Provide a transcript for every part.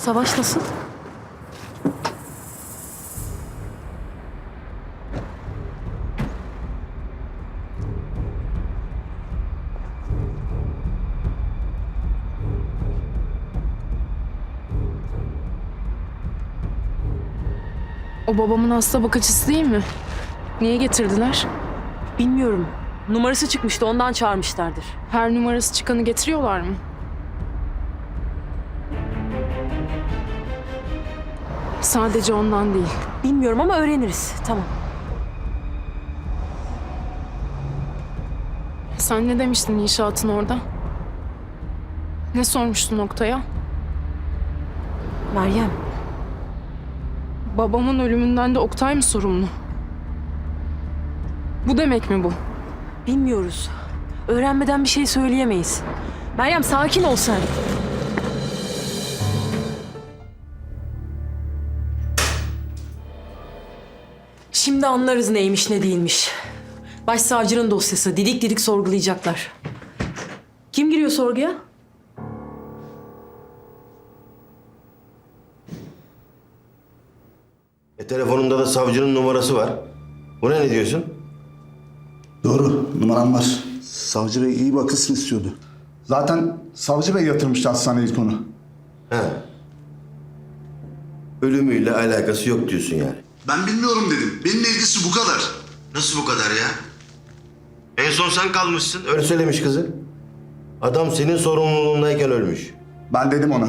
Savaş nasıl? O babamın hasta bakıcısı değil mi? Niye getirdiler? Bilmiyorum. Numarası çıkmıştı ondan çağırmışlardır. Her numarası çıkanı getiriyorlar mı? Sadece ondan değil. Bilmiyorum ama öğreniriz. Tamam. Sen ne demiştin inşaatın orada? Ne sormuştun noktaya? Meryem. Babamın ölümünden de Oktay mı sorumlu? Bu demek mi bu? Bilmiyoruz. Öğrenmeden bir şey söyleyemeyiz. Meryem sakin ol sen. Şimdi anlarız neymiş ne değilmiş. Başsavcının dosyası. Didik didik sorgulayacaklar. Kim giriyor sorguya? E, telefonumda da savcının numarası var. Buna ne diyorsun? Doğru, numaram var. Savcı Bey iyi bakılsın istiyordu. Zaten Savcı Bey yatırmıştı hastaneye ilk onu. He. Ölümüyle alakası yok diyorsun yani. Ben bilmiyorum dedim. Benimle ilgisi bu kadar. Nasıl bu kadar ya? En son sen kalmışsın. Öyle söylemiş kızı. Adam senin sorumluluğundayken ölmüş. Ben dedim ona.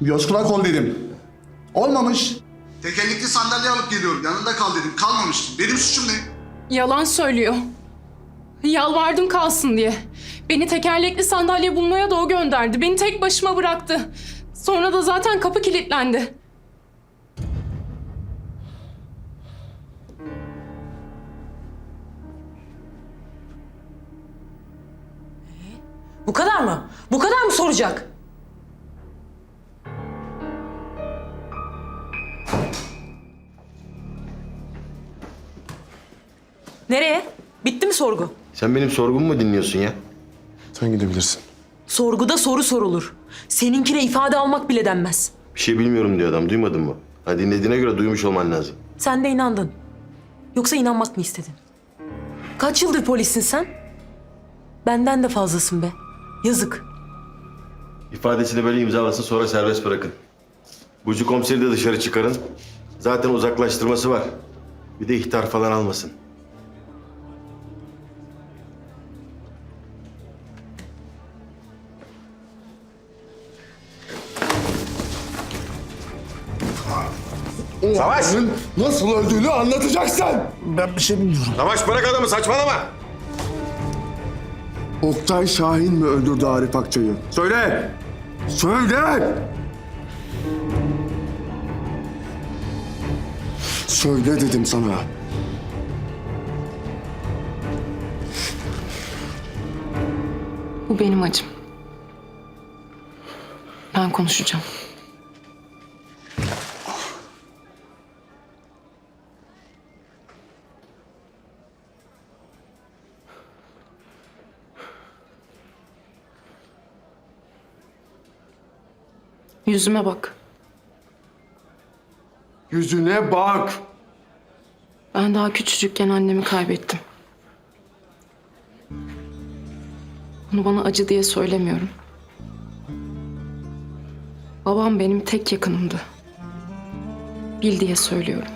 Göz kulak ol dedim. Olmamış. Tekerlekli sandalye alıp geliyorum. Yanında kal dedim. Kalmamış. Benim suçum ne? Yalan söylüyor. Yalvardım kalsın diye. Beni tekerlekli sandalye bulmaya da o gönderdi. Beni tek başıma bıraktı. Sonra da zaten kapı kilitlendi. Bu kadar mı? Bu kadar mı soracak? Nereye? Bitti mi sorgu? Sen benim sorgumu mu dinliyorsun ya? Sen gidebilirsin. Sorguda soru sorulur. Seninkine ifade almak bile denmez. Bir şey bilmiyorum diyor adam. Duymadın mı? Ha dinlediğine göre duymuş olman lazım. Sen de inandın. Yoksa inanmak mı istedin? Kaç yıldır polissin sen? Benden de fazlasın be. Yazık. İfadesini böyle imzalasın sonra serbest bırakın. Bucu komiseri de dışarı çıkarın. Zaten uzaklaştırması var. Bir de ihtar falan almasın. Savaş! Nasıl öldüğünü anlatacaksın. Ben bir şey bilmiyorum. Savaş bırak adamı saçmalama. Oktay Şahin mi öldürdü Arif Akçay'ı? Söyle! Söyle! Söyle dedim sana. Bu benim acım. Ben konuşacağım. Yüzüme bak. Yüzüne bak. Ben daha küçücükken annemi kaybettim. Bunu bana acı diye söylemiyorum. Babam benim tek yakınımdı. Bil diye söylüyorum.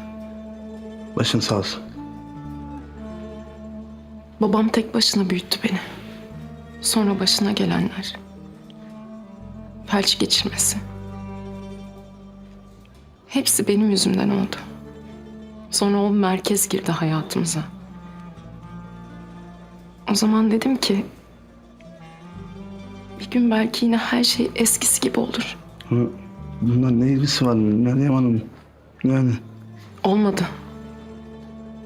Başın sağ olsun. Babam tek başına büyüttü beni. Sonra başına gelenler. Felç geçirmesi. Hepsi benim yüzümden oldu. Sonra o merkez girdi hayatımıza. O zaman dedim ki... Bir gün belki yine her şey eskisi gibi olur. Bundan ne ilgisi var Meryem Hanım? Yani Olmadı.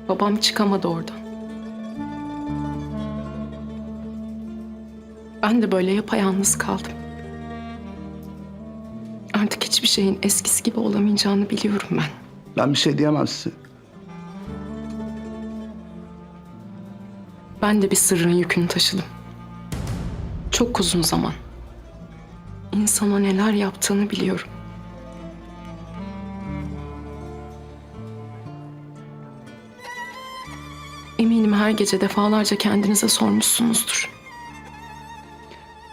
Babam çıkamadı oradan. Ben de böyle yapayalnız kaldım. Artık hiçbir şeyin eskisi gibi olamayacağını biliyorum ben. ben bir şey diyemem size. Ben de bir sırrın yükünü taşıdım. Çok uzun zaman. insana neler yaptığını biliyorum. Eminim her gece defalarca kendinize sormuşsunuzdur.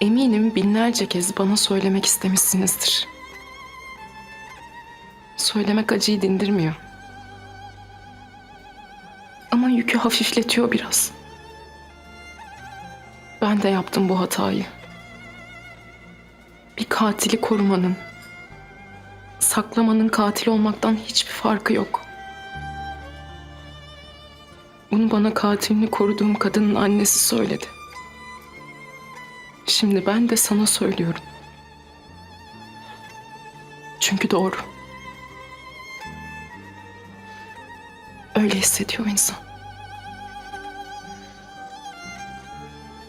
Eminim binlerce kez bana söylemek istemişsinizdir. Söylemek acıyı dindirmiyor. Ama yükü hafifletiyor biraz. Ben de yaptım bu hatayı. Bir katili korumanın, saklamanın katil olmaktan hiçbir farkı yok. Bunu bana katilini koruduğum kadının annesi söyledi. Şimdi ben de sana söylüyorum. Çünkü doğru. Öyle hissediyor insan.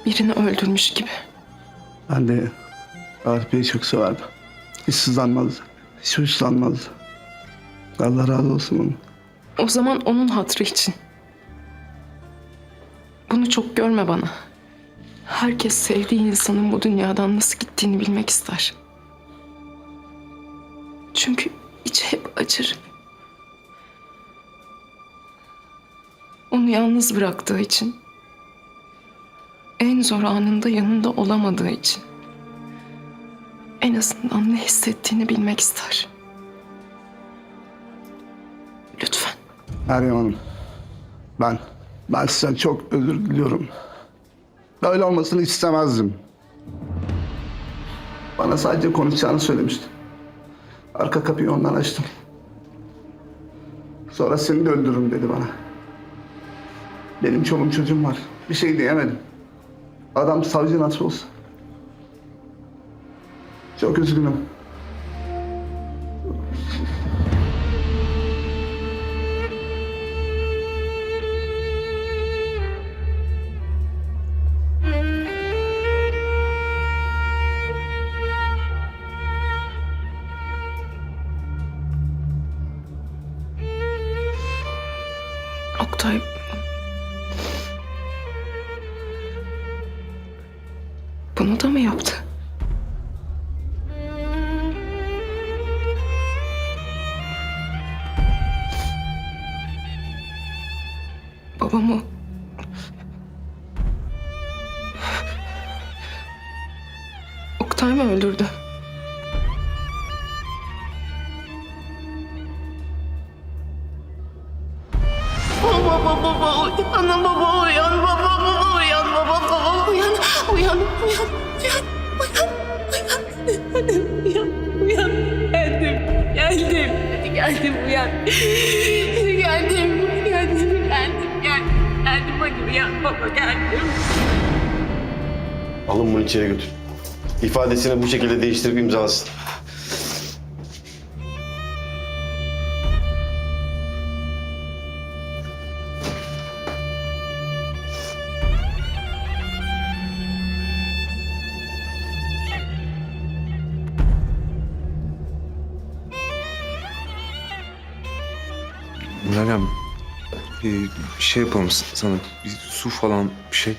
Birini öldürmüş gibi. Ben de Arif Bey'i çok severdim. Hiç sızlanmazdı. Hiç hoşlanmazdı. Allah razı olsun onun. O zaman onun hatrı için. Bunu çok görme bana. Herkes sevdiği insanın bu dünyadan nasıl gittiğini bilmek ister. Onu yalnız bıraktığı için. En zor anında yanında olamadığı için. En azından ne hissettiğini bilmek ister. Lütfen. Meryem Hanım. Ben, ben sizden çok özür diliyorum. Böyle olmasını istemezdim. Bana sadece konuşacağını söylemişti. Arka kapıyı ondan açtım. Sonra seni de öldürürüm dedi bana. Benim çoluğum çocuğum var. Bir şey diyemedim. Adam savcı nasıl olsa. Çok üzgünüm. Oktay... Oktay mı öldürdü? Baba baba uyan baba uyan baba baba uyan baba baba uyan uyan uyan uyan uyan uyan uyan geldim geldim geldim uyan geldim geldim geldim geldim geldim hadi uyan baba geldim Alın bunu içeri götür. İfadesini bu şekilde değiştirip imzalasın. Meryem, e, şey yapalım sana. Bir su falan bir şey.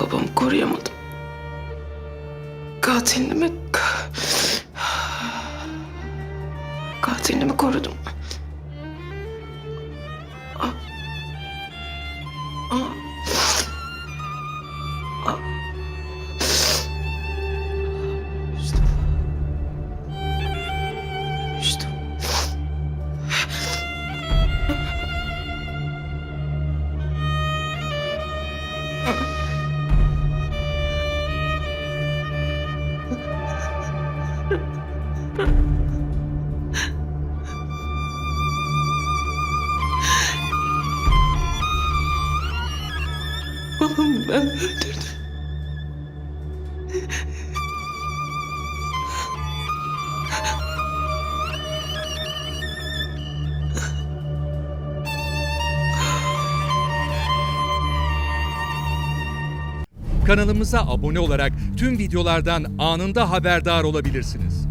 Babamı koruyamadım. Katilini mi... Katilini mi korudum? Ben öldürdüm. Kanalımıza abone olarak tüm videolardan anında haberdar olabilirsiniz.